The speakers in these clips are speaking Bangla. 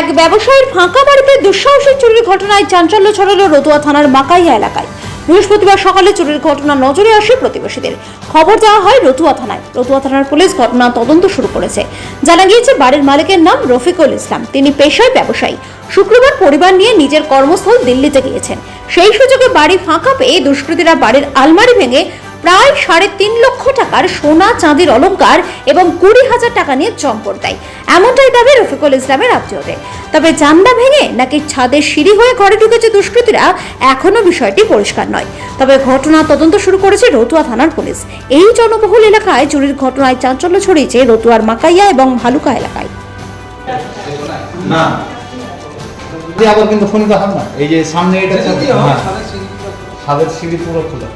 এক ব্যবসায়ীর ফাঁকা বাড়িতে দুঃসাহসিক চুরির ঘটনায় চাঞ্চল্য ছড়ালো রতুয়া থানার মাকাইয়া এলাকায়। বৃহস্পতিবার সকালে চুরির ঘটনা নজরে আসে প্রতিবেশীদের। খবর দেওয়া হয় রতুয়া থানায়। রতুয়া থানার পুলিশ ঘটনা তদন্ত শুরু করেছে। জানা গিয়েছে, বাড়ির মালিকের নাম রফিকুল ইসলাম। তিনি পেশায় ব্যবসায়ী। শুক্রবার পরিবার নিয়ে নিজের কর্মস্থল দিল্লিতে গিয়েছেন। সেই সুযোগে বাড়ি ফাঁকা পেয়ে দুষ্কৃতীরা বাড়ির আলমারি ভেঙে প্রায় সাড়ে তিন লক্ষ টাকার সোনা চাঁদির অলংকার এবং কুড়ি হাজার টাকা নিয়ে চম্পট দেয়। এমনটাই দাবি রফিকুল ইসলামের আত্মীয়দের। তবে জান্দা ভেঙে নাকি ছাদের সিঁড়ি হয়ে ঘরে ঢুকেছে দুষ্কৃতীরা এখনও বিষয়টি পরিষ্কার নয়। তবে ঘটনা তদন্ত শুরু করেছে রতুয়া থানার পুলিশ। এই জনবহুল এলাকায় চুরির ঘটনায় চাঞ্চল্য ছড়িয়েছে রতুয়ার মাকাইয়া এবং ভালুকা এলাকায়। না। আবার কিন্তু ফোন দেখান না। এই যে সামনে এটা হ্যাঁ? সাদের সিঁড়ি পুরো খোলা।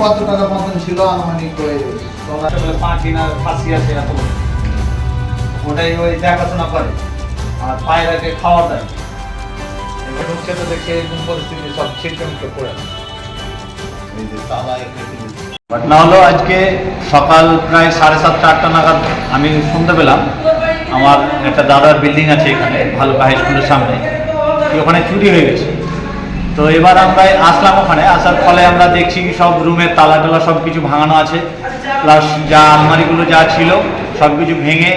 কত টাকা মতন ছিল আনুমানিক পাঁচ না ফাঁসি আছে এত ওটাই ওই দেখাশোনা করে। আর পায়রাকে খাওয়া দেয়। এবার তো দেখে এরকম পরিস্থিতি সব ছিটকে মিটকে পড়ে। ঘটনা হলো আজকে সকাল প্রায় সাড়ে সাতটা, আটটা নাগাদ আমি শুনতে পেলাম। আমার একটা দাদার বিল্ডিং আছে এখানে, ভালুকা হাই স্কুলের সামনে। ওখানে চুরি হয়ে গেছে। তো এবার আমরা আসলাম ওখানে, আসার ফলে আমরা দেখছি সব রুমের তালা টালা সব কিছু ভাঙানো আছে। প্লাস যা আলমারিগুলো যা ছিল সব কিছু ভেঙে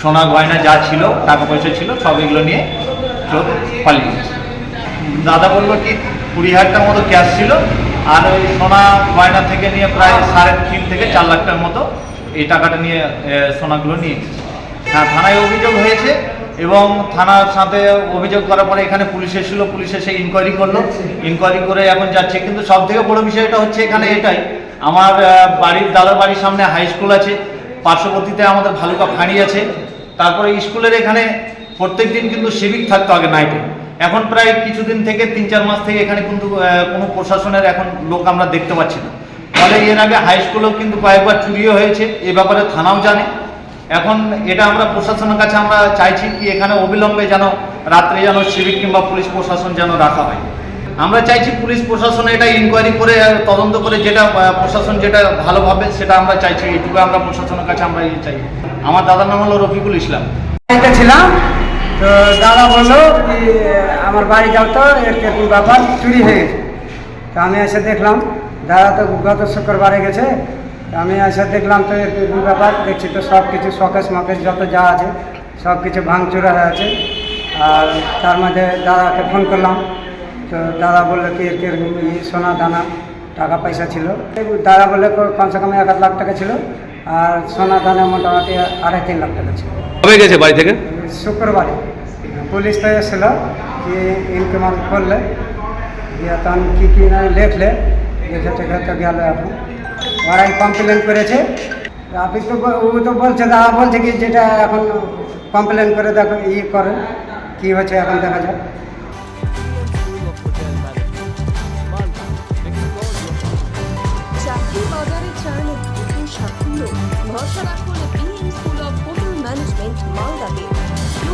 সোনা গয়না যা ছিল টাকা পয়সা ছিল, সব এগুলো নিয়ে চোখ পালিয়ে গেছে। দাদা বলল কি, কুড়ি হাজার টাকার মতো ক্যাশ ছিল আর ওই সোনা গয়না থেকে নিয়ে প্রায় সাড়ে তিন থেকে চার লাখ টাকার মতো এই টাকাটা নিয়ে সোনাগুলো নিয়ে হ্যাঁ থানায় অভিযোগ হয়েছে এবং থানার সাথে অভিযোগ করার পরে এখানে পুলিশ এসেছিল, পুলিশ এসে ইনকোয়ারি করল। ইনকোয়ারি করে এখন যাচ্ছে। কিন্তু সব থেকে বড় বিষয়টা হচ্ছে এখানে এটাই। আমার বাড়ির দাদার বাড়ির সামনে হাই স্কুল আছে। পার্শ্ববর্তীতে আমাদের ভালুকা ফাঁড়ি আছে। তারপরে স্কুলের এখানে প্রত্যেক দিন কিন্তু সিভিক থাকতো আগে নাইটে এখন প্রায় কিছুদিন থেকে তিন চার মাস থেকে এখানে কিন্তু কোনো প্রশাসনের এখন লোক আমরা দেখতে পাচ্ছি না। ফলে এর আগে হাই স্কুলেও কিন্তু কয়েকবার চুরিও হয়েছে, এ ব্যাপারে থানাও জানে। এখন এটা আমরা প্রশাসনের কাছে আমরা চাইছি কি এখানে অবিলম্বে যেন রাত্রে যেন সিভিক কিংবা পুলিশ প্রশাসন যেন রাখা হয়। আমরা চাইছি পুলিশ প্রশাসন এটা ইনকোয়ারি করে তদন্ত করে যেটা প্রশাসন যেটা ভালোভাবে সেটা আমরা চাইছি এইটুকু আমরা প্রশাসনের কাছে আমরা চাই। আমার দাদার নাম হলো রফিকুল ইসলাম। ছিলাম তো দাদা বলল কি, আমার বাড়ি যাও তো, এর এরকম ব্যাপার চুরি হয়ে গেছে। তো আমি এসে দেখলাম, দাদা তো গত শুক্রবারে গেছে। আমি এসে দেখলাম তো এর এরকম ব্যাপার দেখছি তো সব কিছু শকেশ মকেশ যত যা আছে সব কিছু ভাঙচুরা হয়ে আছে। আর তার মধ্যে দাদাকে ফোন করলাম। তো দাদা বলল কি এরকম সোনা দানা, টাকা পয়সা ছিল। দাদা বললে, কমসে কম এক আধ লাখ টাকা ছিল, আর সোনা দানা মোটামুটি আড়াই তিন লাখ টাকা ছিল। কবে গেছে বাড়ি থেকে? শুক্রবারে পুলিশ তো এসেছিল কি ইনকাম করলে তখন কী কী না লেখলে গেল এখন। ওরাই কমপ্লেন করেছে। আপনি তো ও তো বলছে দাদা বলছে কি যেটা এখন কমপ্লেন করে দেখো, ই করে কী হচ্ছে এখন দেখা সাফল্য। ভরসা রাখুন স্কুল অফ হোটেল ম্যানেজমেন্ট মালদাতে।